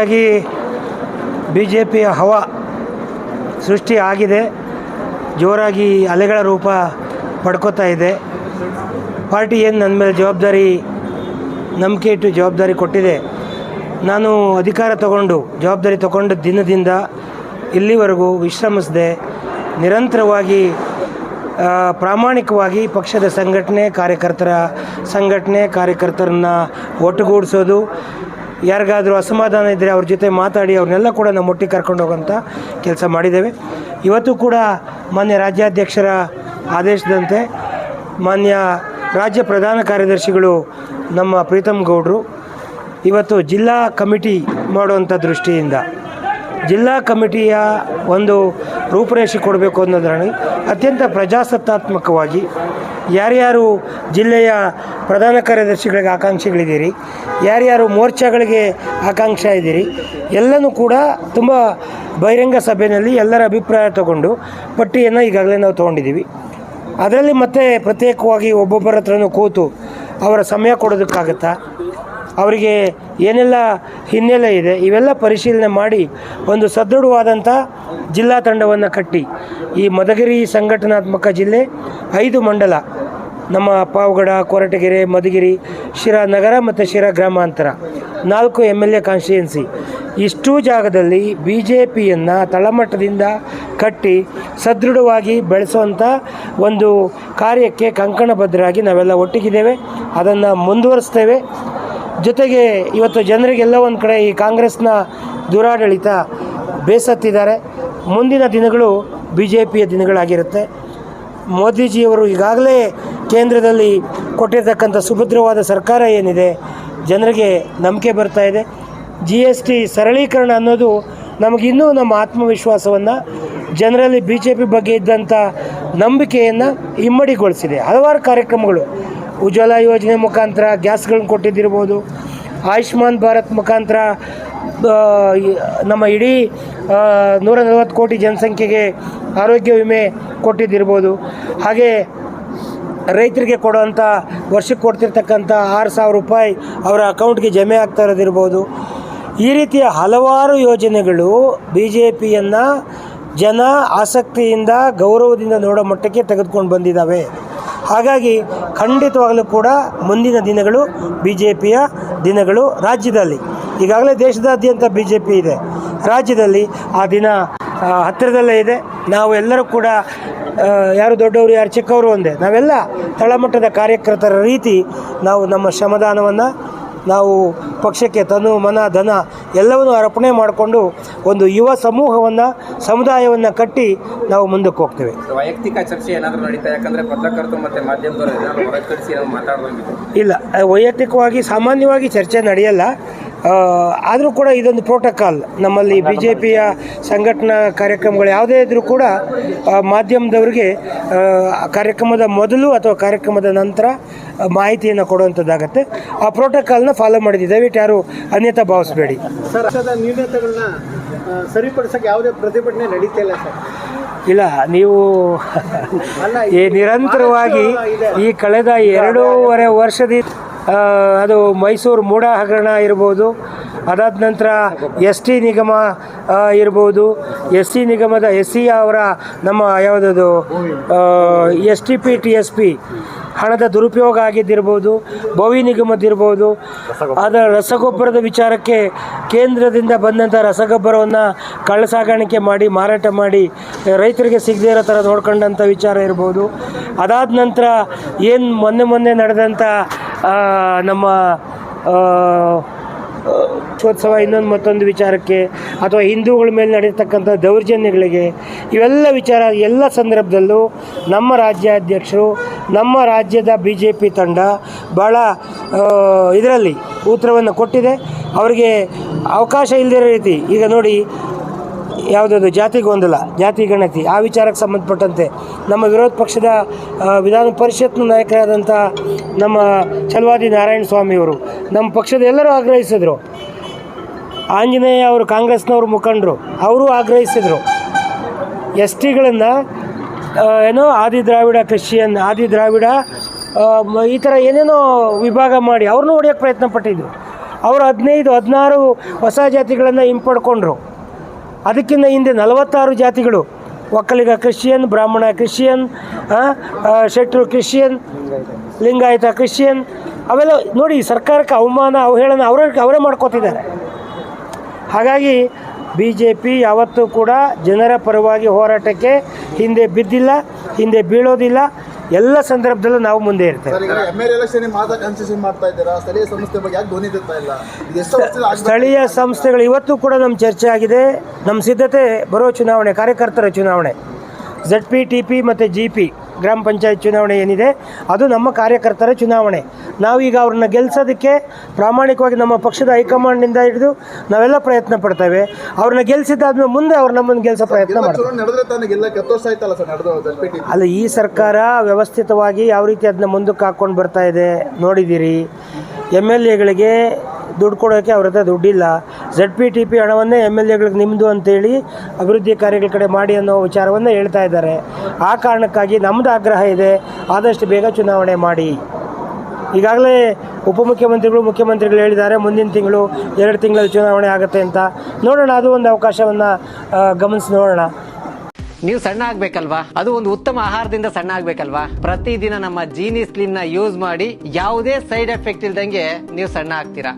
ಹಾಗಾಗಿ B J ಪಿಯ ಹವ ಸೃಷ್ಟಿ ಆಗಿದೆ. ಜೋರಾಗಿ ಅಲೆಗಳ ರೂಪ ಪಡ್ಕೋತಾ ಇದೆ. ಪಾರ್ಟಿ ಏನು ನನ್ನ ಮೇಲೆ ಜವಾಬ್ದಾರಿ, ನಂಬಿಕೆ ಇಟ್ಟು ಜವಾಬ್ದಾರಿ ಕೊಟ್ಟಿದೆ. ನಾನು ಅಧಿಕಾರ ತಗೊಂಡು, ಜವಾಬ್ದಾರಿ ತಗೊಂಡ ದಿನದಿಂದ ಇಲ್ಲಿವರೆಗೂ ವಿಶ್ರಮಿಸದೆ, ನಿರಂತರವಾಗಿ ಪ್ರಾಮಾಣಿಕವಾಗಿ ಪಕ್ಷದ ಸಂಘಟನೆ ಕಾರ್ಯಕರ್ತರ, ಸಂಘಟನೆ ಕಾರ್ಯಕರ್ತರನ್ನ ಒಟ್ಟುಗೂಡಿಸೋದು ಯಾರಿಗಾದರೂ ಅಸಮಾಧಾನ ಇದ್ದರೆ ಅವ್ರ ಜೊತೆ ಮಾತಾಡಿ ಅವ್ರನ್ನೆಲ್ಲ ಕೂಡ ನಮ್ಮ ಒಟ್ಟಿಗೆ ಕರ್ಕೊಂಡು ಹೋಗೋಂಥ ಕೆಲಸ ಮಾಡಿದ್ದೇವೆ. ಇವತ್ತು ಕೂಡ ಮಾನ್ಯ ರಾಜ್ಯಾಧ್ಯಕ್ಷರ ಆದೇಶದಂತೆ ಮಾನ್ಯ ರಾಜ್ಯ ಪ್ರಧಾನ ಕಾರ್ಯದರ್ಶಿಗಳು ನಮ್ಮ ಪ್ರೀತಮ್ ಗೌಡರು ಇವತ್ತು ಜಿಲ್ಲಾ ಕಮಿಟಿ ಮಾಡುವಂಥ ದೃಷ್ಟಿಯಿಂದ ಜಿಲ್ಲಾ ಕಮಿಟಿಯ ಒಂದು ರೂಪುರೇಷೆ ಕೊಡಬೇಕು ಅನ್ನೋದರಲ್ಲಿ ಅತ್ಯಂತ ಪ್ರಜಾಸತ್ತಾತ್ಮಕವಾಗಿ ಯಾರ್ಯಾರು ಜಿಲ್ಲೆಯ ಪ್ರಧಾನ ಕಾರ್ಯದರ್ಶಿಗಳಿಗೆ ಆಕಾಂಕ್ಷಿಗಳಿದ್ದೀರಿ, ಯಾರ್ಯಾರು ಮೋರ್ಚಾಗಳಿಗೆ ಆಕಾಂಕ್ಷ ಇದ್ದೀರಿ, ಎಲ್ಲನೂ ಕೂಡ ತುಂಬ ಬಹಿರಂಗ ಸಭೆಯಲ್ಲಿ ಎಲ್ಲರ ಅಭಿಪ್ರಾಯ ತಗೊಂಡು ಪಟ್ಟಿಯನ್ನು ಈಗಾಗಲೇ ನಾವು ತೊಗೊಂಡಿದ್ದೀವಿ. ಅದರಲ್ಲಿ ಮತ್ತೆ ಪ್ರತ್ಯೇಕವಾಗಿ ಒಬ್ಬೊಬ್ಬರ ಹತ್ರನೂ ಕೂತು ಅವರ ಸಮಯ ಕೊಡೋದಕ್ಕಾಗತ್ತಾ, ಅವರಿಗೆ ಏನೆಲ್ಲ ಹಿನ್ನೆಲೆ ಇದೆ, ಇವೆಲ್ಲ ಪರಿಶೀಲನೆ ಮಾಡಿ ಒಂದು ಸದೃಢವಾದಂಥ ಜಿಲ್ಲಾ ತಂಡವನ್ನು ಕಟ್ಟಿ ಈ ಮದಗಿರಿ ಸಂಘಟನಾತ್ಮಕ ಜಿಲ್ಲೆ ಐದು ಮಂಡಲ, ನಮ್ಮ ಪಾವಗಡ, ಕೊರಟಗೆರೆ, ಮಧುಗಿರಿ, ಶಿರಾ ನಗರ ಮತ್ತು ಶಿರಾ ಗ್ರಾಮಾಂತರ, ನಾಲ್ಕು ಎಂ ಎಲ್ ಎ ಕಾನ್ಸ್ಟಿಟ್ಯುನ್ಸಿ ಇಷ್ಟೂ ಜಾಗದಲ್ಲಿ ಬಿ ಜೆ ಪಿಯನ್ನು ತಳಮಟ್ಟದಿಂದ ಕಟ್ಟಿ ಸದೃಢವಾಗಿ ಬೆಳೆಸುವಂಥ ಒಂದು ಕಾರ್ಯಕ್ಕೆ ಕಂಕಣಬದ್ಧರಾಗಿ ನಾವೆಲ್ಲ ಒಟ್ಟಿಗಿದ್ದೇವೆ. ಅದನ್ನು ಮುಂದುವರಿಸ್ತೇವೆ. ಜೊತೆಗೆ ಇವತ್ತು ಜನರಿಗೆಲ್ಲ ಒಂದು ಕಡೆ ಈ ಕಾಂಗ್ರೆಸ್ನ ದುರಾಡಳಿತ ಬೇಸತ್ತಿದ್ದಾರೆ. ಮುಂದಿನ ದಿನಗಳು ಬಿ ಜೆ ಪಿಯ ದಿನಗಳಾಗಿರುತ್ತೆ. ಮೋದಿಜಿಯವರು ಈಗಾಗಲೇ ಕೇಂದ್ರದಲ್ಲಿ ಕೊಟ್ಟಿರ್ತಕ್ಕಂಥ ಸುಭದ್ರವಾದ ಸರ್ಕಾರ ಏನಿದೆ, ಜನರಿಗೆ ನಂಬಿಕೆ ಬರ್ತಾ ಇದೆ. ಜಿ ಎಸ್ ಟಿ ಸರಳೀಕರಣ ಅನ್ನೋದು ನಮಗಿನ್ನೂ ನಮ್ಮ ಆತ್ಮವಿಶ್ವಾಸವನ್ನು, ಜನರಲ್ಲಿ ಬಿ ಜೆ ಪಿ ಬಗ್ಗೆ ಇದ್ದಂಥ ನಂಬಿಕೆಯನ್ನು ಇಮ್ಮಡಿಗೊಳಿಸಿದೆ. ಹಲವಾರು ಕಾರ್ಯಕ್ರಮಗಳು. ಉಜ್ವಲ ಯೋಜನೆ ಮುಖಾಂತರ ಗ್ಯಾಸ್ಗಳನ್ನ ಕೊಟ್ಟಿದ್ದಿರ್ಬೋದು ಆಯುಷ್ಮಾನ್ ಭಾರತ್ ಮುಖಾಂತರ ನಮ್ಮ ಇಡೀ ನೂರ ನಲವತ್ತು ಕೋಟಿ ಜನಸಂಖ್ಯೆಗೆ ಆರೋಗ್ಯ ವಿಮೆ ಕೊಟ್ಟಿದ್ದಿರ್ಬೋದು. ಹಾಗೆ ರೈತರಿಗೆ ಕೊಡುವಂಥ ವರ್ಷಕ್ಕೆ ಕೊಡ್ತಿರ್ತಕ್ಕಂಥ ಆರು ಸಾವಿರ ರೂಪಾಯಿ ಅವರ ಅಕೌಂಟ್ಗೆ ಜಮೆ ಆಗ್ತಾ ಇರೋದಿರ್ಬೋದು. ಈ ರೀತಿಯ ಹಲವಾರು ಯೋಜನೆಗಳು ಬಿ ಜೆ ಪಿಯನ್ನು ಜನ ಆಸಕ್ತಿಯಿಂದ, ಗೌರವದಿಂದ ನೋಡೋ ಮಟ್ಟಕ್ಕೆ ತೆಗೆದುಕೊಂಡು ಬಂದಿದ್ದಾವೆ ಹಾಗಾಗಿ ಖಂಡಿತವಾಗಲೂ ಕೂಡ ಮುಂದಿನ ದಿನಗಳು ಬಿ ಜೆ ಪಿಯ ದಿನಗಳು ರಾಜ್ಯದಲ್ಲಿ. ಈಗಾಗಲೇ ದೇಶದಾದ್ಯಂತ ಬಿ ಜೆ ಪಿ ಇದೆ. ರಾಜ್ಯದಲ್ಲಿ ಆ ದಿನ ಹತ್ತಿರದಲ್ಲೇ ಇದೆ. ನಾವು ಎಲ್ಲರೂ ಕೂಡ ಯಾರು ದೊಡ್ಡವರು, ಯಾರು ಚಿಕ್ಕವರು ಒಂದೇ. ನಾವೆಲ್ಲ ತಳಮಟ್ಟದ ಕಾರ್ಯಕರ್ತರ ರೀತಿ ನಾವು ನಮ್ಮ ಶ್ರಮದಾನವನ್ನು ನಾವು ಪಕ್ಷಕ್ಕೆ ತನು ಮನ ಧನ ಎಲ್ಲವನ್ನು ಅರ್ಪಣೆ ಮಾಡಿಕೊಂಡು ಒಂದು ಯುವ ಸಮೂಹವನ್ನು ಸಮುದಾಯವನ್ನು ಕಟ್ಟಿ ನಾವು ಮುಂದಕ್ಕೆ ಹೋಗ್ತೇವೆ. ವೈಯಕ್ತಿಕ ಚರ್ಚೆ ಏನಾದರೂ ನಡೀತಾ ಯಾಕಂದರೆ ಪತ್ರಕರ್ತರು ಮತ್ತು ಮಾಧ್ಯಮದವರು ಇಲ್ಲ ವೈಯಕ್ತಿಕವಾಗಿ ಸಾಮಾನ್ಯವಾಗಿ ಚರ್ಚೆ ನಡೆಯಲ್ಲ. ಆದರೂ ಕೂಡ ಇದೊಂದು ಪ್ರೋಟೋಕಾಲ್ ನಮ್ಮಲ್ಲಿ ಬಿ ಜೆ ಪಿಯ ಸಂಘಟನಾ ಕಾರ್ಯಕ್ರಮಗಳು ಯಾವುದೇ ಇದ್ದರೂ ಕೂಡ ಮಾಧ್ಯಮದವರಿಗೆ ಕಾರ್ಯಕ್ರಮದ ಮೊದಲು ಅಥವಾ ಕಾರ್ಯಕ್ರಮದ ನಂತರ ಮಾಹಿತಿಯನ್ನು ಕೊಡುವಂಥದ್ದಾಗತ್ತೆ ಆ ಪ್ರೋಟೋಕಾಲ್ನ ಫಾಲೋ ಮಾಡಿದ್ವಿ ದಯವಿಟ್ಟು ಯಾರು ಅನ್ಯತಾ ಭಾವಿಸಬೇಡಿ. ನ್ಯೂನತೆಗಳನ್ನ ಆ, ಸರಿಪಡಿಸಕ್ಕೆ ಯಾವುದೇ ಪ್ರತಿಭಟನೆ ನಡೀತಾ ಇಲ್ಲ ಸರ್. ಇಲ್ಲ ನೀವು ಈ ನಿರಂತರವಾಗಿ ಈ ಕಳೆದ ಎರಡೂವರೆ ವರ್ಷದಿಂದ ಅದು ಮೈಸೂರು ಮೂಡ ಹಗರಣ ಇರ್ಬೋದು. ಅದಾದ ನಂತರ ಎಸ್ ಟಿ ನಿಗಮ ಇರ್ಬೋದು. ಎಸ್ ಸಿ ನಿಗಮದ ಎಸ್ ಸಿ ಅವರ ನಮ್ಮ ಯಾವುದದು S T P, T S P ಹಣದ ದುರುಪಯೋಗ ಆಗಿದ್ದಿರ್ಬೋದು, ಭವಿ ನಿಗಮದಿರ್ಬೋದು ಅದರ ರಸಗೊಬ್ಬರದ ವಿಚಾರಕ್ಕೆ ಕೇಂದ್ರದಿಂದ ಬಂದಂಥ ರಸಗೊಬ್ಬರವನ್ನು ಕಳ್ಳಸಾಗಾಣಿಕೆ ಮಾಡಿ, ಮಾರಾಟ ಮಾಡಿ, ರೈತರಿಗೆ ಸಿಗದೇ ಇರೋ ಥರ ನೋಡ್ಕೊಂಡಂಥ ವಿಚಾರ ಇರ್ಬೋದು. ಅದಾದ ನಂತರ ಏನು ಮೊನ್ನೆ ಮೊನ್ನೆ ನಡೆದಂಥ ನಮ್ಮ ಆ, ಉತ್ಸವ ಇನ್ನೊಂದು ಮತ್ತೊಂದು ವಿಚಾರಕ್ಕೆ ಅಥವಾ ಹಿಂದೂಗಳ ಮೇಲೆ ನಡೆಯತಕ್ಕಂಥ ದೌರ್ಜನ್ಯಗಳಿಗೆ ಇವೆಲ್ಲ ವಿಚಾರ ಎಲ್ಲ ಸಂದರ್ಭದಲ್ಲೂ ನಮ್ಮ ರಾಜ್ಯಾಧ್ಯಕ್ಷರು ನಮ್ಮ ರಾಜ್ಯದ ಬಿ ಜೆ ಪಿ ತಂಡ ಭಾಳ ಇದರಲ್ಲಿ ಉತ್ತರವನ್ನು ಕೊಟ್ಟಿದೆ. ಅವರಿಗೆ ಅವಕಾಶ ಇಲ್ಲದಿರೋ ರೀತಿ ಈಗ ನೋಡಿ ಯಾವುದದು ಜಾತಿ ಗೊಂದಲ ಜಾತಿ ಗಣತಿ ಆ ವಿಚಾರಕ್ಕೆ ಸಂಬಂಧಪಟ್ಟಂತೆ ನಮ್ಮ ವಿರೋಧ ಪಕ್ಷದ ವಿಧಾನ ಪರಿಷತ್ನ ನಾಯಕರಾದಂಥ ನಮ್ಮ ಚಲವಾದಿ ನಾರಾಯಣ ಸ್ವಾಮಿಯವರು ನಮ್ಮ ಪಕ್ಷದ ಎಲ್ಲರೂ ಆಗ್ರಹಿಸಿದರು. ಆಂಜನೇಯ ಅವರು ಕಾಂಗ್ರೆಸ್ನವರು ಮುಖಂಡರು, ಅವರು ಆಗ್ರಹಿಸಿದರು. ಎಸ್ ಟಿಗಳನ್ನು ಏನೋ ಆದಿ ದ್ರಾವಿಡ ಕ್ರಿಶ್ಚಿಯನ್ ಆದಿ ದ್ರಾವಿಡ ಈ ಥರ ಏನೇನೋ ವಿಭಾಗ ಮಾಡಿ ಅವ್ರನ್ನೂ ಹೊಡೆಯೋಕ್ಕೆ ಪ್ರಯತ್ನ ಪಟ್ಟಿದ್ರು. ಅವರು ಹದಿನೈದು, ಹದಿನಾರು ಹೊಸ ಜಾತಿಗಳನ್ನು ಹಿಂಪಡ್ಕೊಂಡ್ರು. ಅದಕ್ಕಿಂತ ಹಿಂದೆ ನಲವತ್ತಾರು ಜಾತಿಗಳು, ಒಕ್ಕಲಿಗ ಕ್ರಿಶ್ಚಿಯನ್ ಬ್ರಾಹ್ಮಣ ಕ್ರಿಶ್ಚಿಯನ್ ಶೆಟ್ರು ಕ್ರಿಶ್ಚಿಯನ್ ಲಿಂಗಾಯತ ಕ್ರಿಶ್ಚಿಯನ್ ಅವೆಲ್ಲ ನೋಡಿ ಸರ್ಕಾರಕ್ಕೆ ಅವಮಾನ ಅವಹೇಳನ ಅವರೇ ಅವರೇ ಮಾಡ್ಕೋತಿದ್ದಾರೆ. ಹಾಗಾಗಿ ಬಿ ಜೆ ಪಿ ಯಾವತ್ತೂ ಕೂಡ ಜನರ ಪರವಾಗಿ ಹೋರಾಟಕ್ಕೆ ಹಿಂದೆ ಬಿದ್ದಿಲ್ಲ ಹಿಂದೆ ಬೀಳೋದಿಲ್ಲ. ಎಲ್ಲ ಸಂದರ್ಭದಲ್ಲೂ ನಾವು ಮುಂದೆ ಇರ್ತೇವೆ? ಸ್ಥಳೀಯ ಸಂಸ್ಥೆಗಳು ಇವತ್ತು ಕೂಡ ನಮ್ಮ ಚರ್ಚೆ ಆಗಿದೆ. ನಮ್ಮ ಸಿದ್ಧತೆ ಬರೋ ಚುನಾವಣೆ ಕಾರ್ಯಕರ್ತರ ಚುನಾವಣೆ. ಝಡ್ ಪಿ ಟಿ ಪಿ ಮತ್ತು ಜಿ ಪಿ ಗ್ರಾಮ ಪಂಚಾಯತ್ ಚುನಾವಣೆ ಏನಿದೆ ಅದು ನಮ್ಮ ಕಾರ್ಯಕರ್ತರ ಚುನಾವಣೆ. ನಾವೀಗ ಅವ್ರನ್ನ ಗೆಲ್ಲಿಸೋದಕ್ಕೆ ಪ್ರಾಮಾಣಿಕವಾಗಿ ನಮ್ಮ ಪಕ್ಷದ ಹೈಕಮಾಂಡ್ನಿಂದ ಹಿಡಿದು ನಾವೆಲ್ಲ ಪ್ರಯತ್ನ ಪಡ್ತೇವೆ. ಅವ್ರನ್ನ ಗೆಲ್ಲಿಸಿದ್ದಾದ್ಮೇಲೆ ಮುಂದೆ ಅವ್ರು ನಮ್ಮನ್ನು ಗೆಲ್ಲಿಸೋ ಪ್ರಯತ್ನ ಮಾಡ್ತಾರೆ. ಅಲ್ಲ ಈ ಸರ್ಕಾರ ವ್ಯವಸ್ಥಿತವಾಗಿ ಯಾವ ರೀತಿ ಅದನ್ನ ಮುಂದಕ್ಕೆ ಹಾಕ್ಕೊಂಡು ಬರ್ತಾ ಇದೆ ನೋಡಿದ್ದೀರಿ ಎಂ ಎಲ್ ಎಗಳಿಗೆ ದುಡ್ಡು ಕೊಡೋಕ್ಕೆ ಅವ್ರ ಹತ್ರ ದುಡ್ಡಿಲ್ಲ. ಝಡ್ ಪಿ ಟಿ ಪಿ ಹಣವನ್ನೇ ಎಂ ಎಲ್ ಎಗಳಿಗೆ ನಿಮ್ಮದು ಅಂತೇಳಿ ಅಭಿವೃದ್ಧಿ ಕಾರ್ಯಗಳ ಕಡೆ ಮಾಡಿ ಅನ್ನೋ ವಿಚಾರವನ್ನು ಹೇಳ್ತಾ ಇದ್ದಾರೆ. ಆ ಕಾರಣಕ್ಕಾಗಿ ನಮ್ಮದು ಆಗ್ರಹ ಇದೆ. ಆದಷ್ಟು ಬೇಗ ಚುನಾವಣೆ ಮಾಡಿ. ಈಗಾಗಲೇ ಉಪಮುಖ್ಯಮಂತ್ರಿಗಳು ಮುಖ್ಯಮಂತ್ರಿಗಳು ಹೇಳಿದ್ದಾರೆ, ಮುಂದಿನ ತಿಂಗಳು ಎರಡು ತಿಂಗಳಲ್ಲಿ ಚುನಾವಣೆ ಆಗುತ್ತೆ ಅಂತ. ನೋಡೋಣ, ಅದು ಒಂದು ಅವಕಾಶವನ್ನು ಗಮನಿಸಿ ನೋಡೋಣ. ನೀವು ಸಣ್ಣ ಆಗ್ಬೇಕಲ್ವಾ? ಅದು ಒಂದು ಉತ್ತಮ ಆಹಾರದಿಂದ ಸಣ್ಣ ಆಗ್ಬೇಕಲ್ವಾ? ಪ್ರತಿದಿನ ನಮ್ಮ ಜೀನಿ ಸ್ಲಿಮ್ನ ಯೂಸ್ ಮಾಡಿ ಯಾವುದೇ ಸೈಡ್ ಎಫೆಕ್ಟ್ ಇಲ್ದಂಗೆ ನೀವು ಸಣ್ಣ ಆಗ್ತೀರಾ?